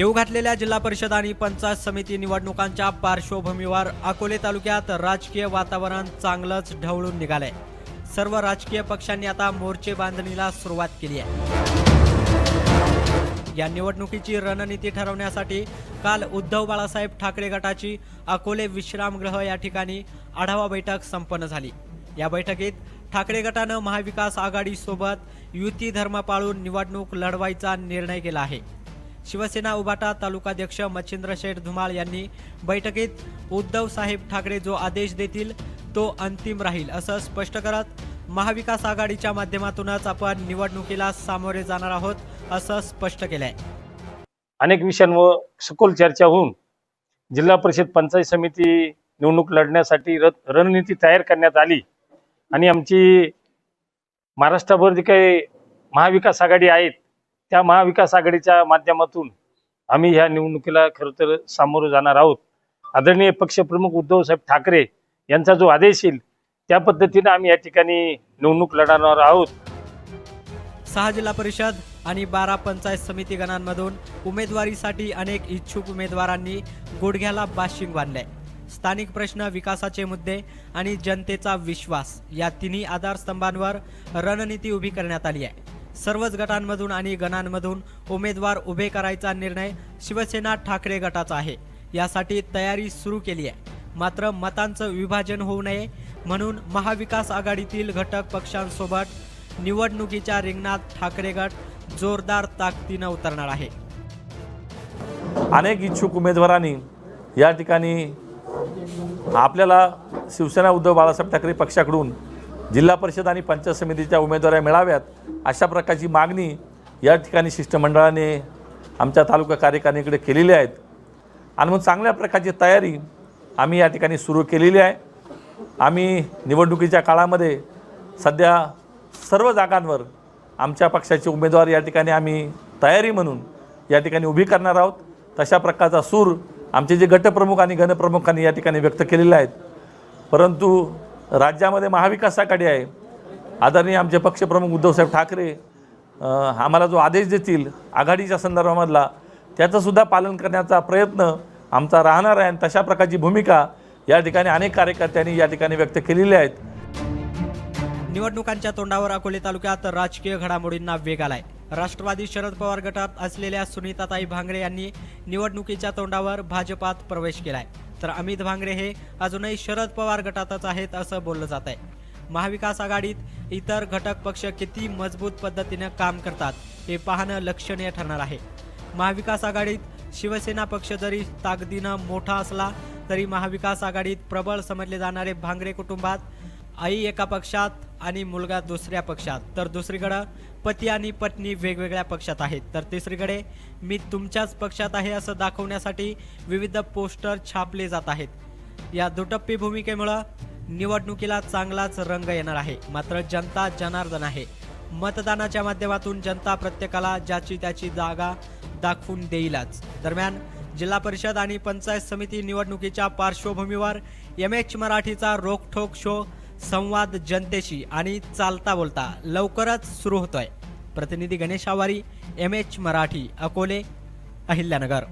येऊ घातलेल्या जिल्हा परिषद आणि पंचायत समिती निवडणुकांच्या पार्श्वभूमीवर अकोले तालुक्यात राजकीय वातावरण चांगलंच ढवळून निघालंय. सर्व राजकीय पक्षांनी आता मोर्चे बांधणीला सुरुवात केली आहे. या निवडणुकीची रणनीती ठरवण्यासाठी काल उद्धव बाळासाहेब ठाकरे गटाची अकोले विश्रामगृह या ठिकाणी आढावा बैठक संपन्न झाली. या बैठकीत ठाकरे गटानं महाविकास आघाडीसोबत युती धर्म पाळून निवडणूक लढवायचा निर्णय केला आहे. शिवसेना उभाटा तालुकाध्यक्ष मच्छिंद्र शेठ धुमाळ यांनी बैठकीत उद्धव साहेब ठाकरे जो आदेश देतील तो अंतिम राहील असं स्पष्ट करत महाविकास आघाडीच्या माध्यमातूनच आपण निवडणुकीला सामोरे जाणार आहोत असं स्पष्ट केलंय. अनेक विषयांवर सखोल चर्चा होऊन जिल्हा परिषद पंचायत समिती निवडणूक लढण्यासाठी र रणनीती तयार करण्यात आली आणि आमची महाराष्ट्रभर जी काही महाविकास आघाडी आहेत त्या महाविकास आघाडीच्या माध्यमातून आम्ही ह्या निवडणुकीला खरं तर सामोरं जाणार आहोत. आदरणीय पक्षप्रमुख उद्धवसाहेब ठाकरे यांचा जो आदेश येईल त्या पद्धतीनं आम्ही या ठिकाणी निवडणूक लढवणार आहोत. सहा जिल्हा परिषद आणि बारा पंचायत समिती गणांमधून उमेदवारीसाठी अनेक इच्छुक उमेदवारांनी गुडघ्याला बाशिंग बांधले स्थानिक प्रश्न विकासाचे मुद्दे आणि जनतेचा विश्वास या तिन्ही आधारस्तंभांवर रणनीती उभी करण्यात आली आहे. सर्वच गटांमधून आणि गणांमधून उमेदवार उभे करायचा निर्णय शिवसेना ठाकरे गटाचा आहे. यासाठी तयारी सुरू केली आहे. मात्र मतांचं विभाजन होऊ नये म्हणून महाविकास आघाडीतील घटक पक्षांसोबत निवडणुकीच्या रिंगणात ठाकरे गट जोरदार ताकदीनं उतरणार आहे. अनेक इच्छुक उमेदवारांनी या ठिकाणी आपल्याला शिवसेना उद्धव बाळासाहेब ठाकरे पक्षाकडून जिल्हा परिषद आणि पंचायत समितीच्या उमेदवाऱ्या मिळाव्यात अशा प्रकारची मागणी या ठिकाणी शिष्टमंडळाने आमच्या तालुका कार्यकारिणीकडे केलेली आहेत. आणि मग चांगल्या प्रकारची तयारी आम्ही या ठिकाणी सुरू केलेली आहे. आम्ही निवडणुकीच्या काळामध्ये सध्या सर्व जागांवर आमच्या पक्षाचे उमेदवार या ठिकाणी आम्ही तयारी म्हणून या ठिकाणी उभी करणार आहोत. तशा प्रकारचा सूर आमचे जे गटप्रमुख आणि गणप्रमुखांनी या ठिकाणी व्यक्त केलेले आहेत परंतु राज्यामध्ये महाविकास आघाडी आहे. आदरणीय आमचे पक्षप्रमुख उद्धवसाहेब ठाकरे आम्हाला जो आदेश देतील आघाडीच्या संदर्भामधला त्याचंसुद्धा पालन करण्याचा प्रयत्न आमचा राहणार आहे आणि तशा प्रकारची भूमिका या ठिकाणी अनेक कार्यकर्त्यांनी या ठिकाणी व्यक्त केलेली आहेत. निवडणुकांच्या तोंडावर अकोले तालुक्यात राजकीय घडामोडींना वेग आलाय. राष्ट्रवादी शरद पवार गटात असलेल्या सुनीताताई भांगडे यांनी निवडणुकीच्या तोंडावर भाजपात प्रवेश केलाय. तर अमित भांगरे हे अजूनही शरद पवार गटातच आहेत असं बोललं जात आहे. महाविकास आघाडीत इतर घटक पक्ष किती मजबूत पद्धतीनं काम करतात हे पाहणं लक्षणीय ठरणार आहे. महाविकास आघाडीत शिवसेना पक्ष जरी ताकदीनं मोठा असला तरी महाविकास आघाडीत प्रबळ समजले जाणारे भांगरे कुटुंबात आई एका पक्षात आणि मुलगा दुसऱ्या पक्षात. तर दुसरीकडं पती आणि पत्नी वेगवेगळ्या पक्षात आहेत. तर तिसरीकडे मी तुमच्याच पक्षात आहे असं दाखवण्यासाठी विविध पोस्टर छापले जात आहेत. या दुटप्पी भूमिकेमुळं निवडणुकीला चांगलाच रंग येणार आहे. मात्र जनता जनार्दन आहे. मतदानाच्या माध्यमातून जनता प्रत्येकाला ज्याची त्याची जागा दाखवून देईलच. दरम्यान जिल्हा परिषद आणि पंचायत समिती निवडणुकीच्या पार्श्वभूमीवर एम एच मराठीचा रोखठोक शो संवाद जनतेशी आणि चालता बोलता लवकरच सुरू होतोय. प्रतिनिधी गणेश आवारी एम एच मराठी अकोले अहिल्यानगर.